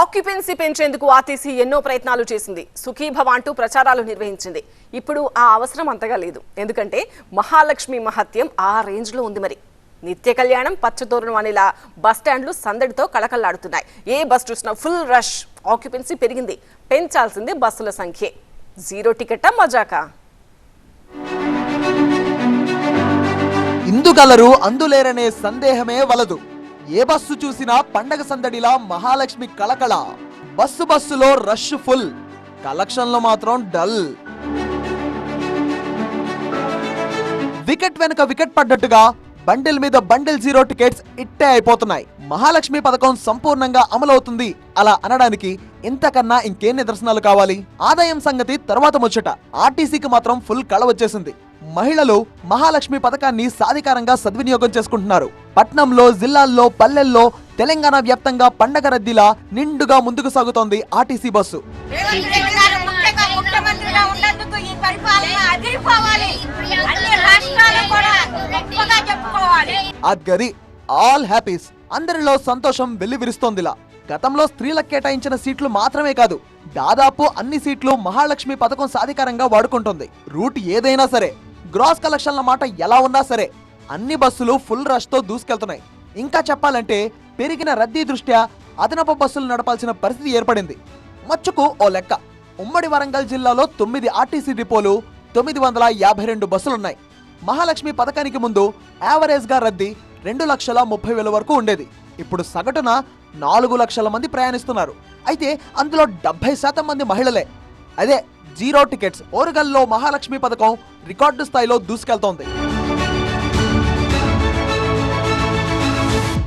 Occupancy పెంచేందుకు RTC ఎన్నో ప్రయత్నాలు చేసింది. సుఖీభవ అంటూ ప్రచారాలు నిర్వహించింది. ఇప్పుడు ఆ అవసరం అంతగా లేదు. ఎందుకంటే మహాలక్ష్మి మహత్యం ఆ రేంజ్లో ఉంది మరి. నిత్య కళ్యాణం పచ్చతోరణం అనేలా బస్ స్టాండ్లు సందడితో కళకళలాడుతున్నాయి. ఏ బస్ చూసినా ఫుల్ రష్. ఆక్యుపెన్సీ పెరిగింది. పెంచాల్సింది బస్సుల సంఖ్యే. జీరో టికెట్టా మజాకా? ఇందుగలరు అందులేరనే సందేహమే వలదు. ఏ బస్సు చూసినా పండగ సందడిలా మహాలక్ష్మి కళకళ. బస్సు బస్సులో రష్ ఫుల్. కలెక్షన్లో మాత్రం డల్. వికెట్ వెనుక వికెట్ పడ్డట్టుగా బండిల్ మీద బండిల్ జీరో టికెట్స్ ఇట్టే అయిపోతున్నాయి. మహాలక్ష్మి పథకం సంపూర్ణంగా అమలవుతుంది అలా అనడానికి ఇంతకన్నా ఇంకేం నిదర్శనాలు కావాలి? ఆదాయం సంగతి తర్వాత ముచ్చట. ఆర్టీసీకి మాత్రం ఫుల్ కళ వచ్చేసింది. మహిళలు మహాలక్ష్మి పథకాన్ని సాధికారంగా సద్వినియోగం చేసుకుంటున్నారు. పట్నంలో జిల్లాల్లో పల్లెల్లో తెలంగాణ వ్యాప్తంగా పండగ రద్దీలా నిండుగా ముందుకు సాగుతోంది ఆర్టీసీ బస్సు. అద్గది ఆల్ హ్యాపీస్. అందరిలో సంతోషం వెల్లివిరుస్తోందిలా. గతంలో స్త్రీలకు కేటాయించిన సీట్లు మాత్రమే కాదు దాదాపు అన్ని సీట్లు మహాలక్ష్మి పథకం సాధికారంగా వాడుకుంటుంది. రూట్ ఏదైనా సరే. గ్రాస్ కలెక్షన్ల మాట ఎలా ఉన్నా సరే అన్ని బస్సులు ఫుల్ రష్తో దూసుకెళ్తున్నాయి. ఇంకా చెప్పాలంటే పెరిగిన రద్దీ దృష్ట్యా అదనపు బస్సులు నడపాల్సిన పరిస్థితి ఏర్పడింది. మచ్చుకు ఓ లెక్క. ఉమ్మడి వరంగల్ జిల్లాలో తొమ్మిది ఆర్టీసీ డిపోలు తొమ్మిది వందల యాభై రెండు బస్సులున్నాయి. మహాలక్ష్మి పథకానికి ముందు యావరేజ్గా రద్దీ రెండు లక్షల ముప్పై వేల వరకు ఉండేది. ఇప్పుడు సగటున నాలుగు లక్షల మంది ప్రయాణిస్తున్నారు. అయితే అందులో డెబ్బై శాతం మంది మహిళలే. అదే జీరో టికెట్స్ ఓరుగల్లో మహాలక్ష్మి పథకం రికార్డు స్థాయిలో దూసుకెళ్తోంది.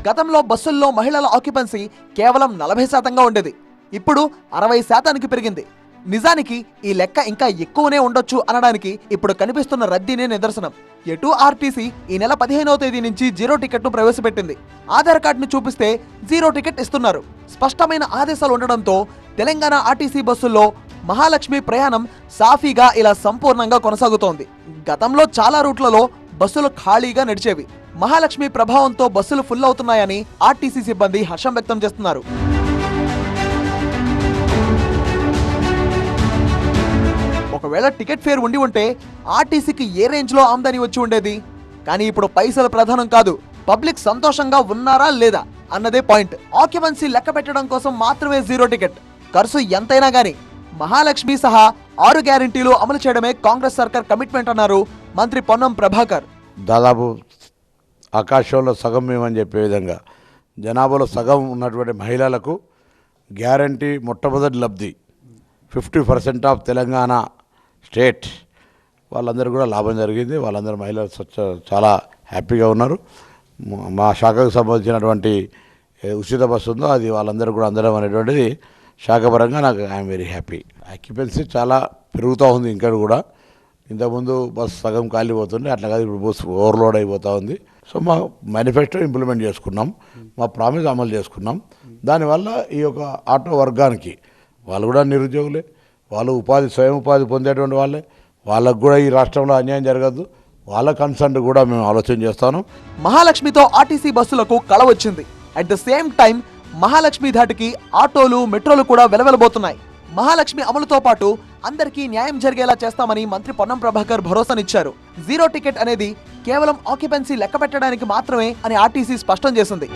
గతంలో బస్సుల్లో మహిళల ఆక్యుపెన్సీ కేవలం నలభై శాతంగా ఉండేది. ఇప్పుడు అరవై శాతానికి పెరిగింది. నిజానికి ఈ లెక్క ఇంకా ఎక్కువనే ఉండొచ్చు అనడానికి ఇప్పుడు కనిపిస్తున్న రద్దీనే నిదర్శనం. ఎటు ఆర్టీసీ ఈ నెల పదిహేనవ తేదీ నుంచి జీరో టికెట్ను ప్రవేశపెట్టింది. ఆధార్ కార్డును చూపిస్తే జీరో టికెట్ ఇస్తున్నారు. స్పష్టమైన ఆదేశాలు ఉండడంతో తెలంగాణ ఆర్టీసీ బస్సుల్లో మహాలక్ష్మి ప్రయాణం సాఫీగా ఇలా సంపూర్ణంగా కొనసాగుతోంది. గతంలో చాలా రూట్లలో బస్సులు ఖాళీగా నడిచేవి. మహాలక్ష్మి ప్రభావంతో బస్సులు ఫుల్ అవుతున్నాయని ఆర్టీసీ సిబ్బంది హర్షం వ్యక్తం చేస్తున్నారు. ఒకవేళ టికెట్ ఫేర్ ఉండి ఉంటే ఆర్టీసీకి ఏ రేంజ్లో ఆమ్దాని వచ్చి ఉండేది? కానీ ఇప్పుడు పైసలు ప్రధానం కాదు. పబ్లిక్ సంతోషంగా ఉన్నారా లేదా అన్నదే పాయింట్. ఆక్యుపెన్సీ లెక్క పెట్టడం కోసం మాత్రమే జీరో టికెట్. ఖర్చు ఎంతైనా గానీ. మహాలక్ష్మి సహా ఆరు గ్యారంటీలు అమలు చేయడమే కాంగ్రెస్ సర్కార్ కమిట్మెంట్ అన్నారు మంత్రి పొన్నం ప్రభాకర్. దాదాపు ఆకాశంలో సగం మేమని చెప్పే విధంగా జనాభాలో సగం ఉన్నటువంటి మహిళలకు గ్యారంటీ మొట్టమొదటి లబ్ధి fifty percent of Telangana state. వాళ్ళందరూ కూడా లాభం జరిగింది. వాళ్ళందరూ మహిళలు స్వచ్ఛ చాలా హ్యాపీగా ఉన్నారు. మా- శాఖకు సంబంధించినటువంటి ఉచిత బస్సు ఉందో అది వాళ్ళందరూ కూడా అందడం అనేటువంటిది శాఖపరంగా నాకు ఐఎమ్ వెరీ హ్యాపీ. ఆక్యుపెన్సీ చాలా పెరుగుతూ ఉంది ఇంకా కూడా. ఇంతకుముందు బస్సు సగం ఖాళీ పోతుండే అట్లా కాదు ఇప్పుడు బస్ ఓవర్లోడ్ అయిపోతూ ఉంది. సో మా మేనిఫెస్టో ఇంప్లిమెంట్ చేసుకున్నాం. మా ప్రామిస్ అమలు చేసుకున్నాం. దానివల్ల ఈ యొక్క ఆటో వర్గానికి వాళ్ళు కూడా నిరుద్యోగులే. వాళ్ళు ఉపాధి స్వయం ఉపాధి పొందేటువంటి వాళ్ళే. వాళ్ళకు కూడా ఈ రాష్ట్రంలో అన్యాయం జరగదు వాళ్ళ కన్సర్న్ కూడా మేము ఆలోచన చేస్తాను. మహాలక్ష్మితో ఆర్టీసీ బస్సులకు కళ వచ్చింది. At the same time Mahalakshmi ధాటికి ఆటోలు మెట్రోలు కూడా వెలవెలబోతున్నాయి. మహాలక్ష్మి అమలుతో పాటు అందరికీ న్యాయం జరిగేలా చేస్తామని మంత్రి పొన్నం ప్రభాకర్ భరోసానిచ్చారు. జీరో టికెట్ అనేది కేవలం ఆక్యుపెన్సీ లెక్క పెట్టడానికి మాత్రమే అని ఆర్టీసీ స్పష్టం చేసింది.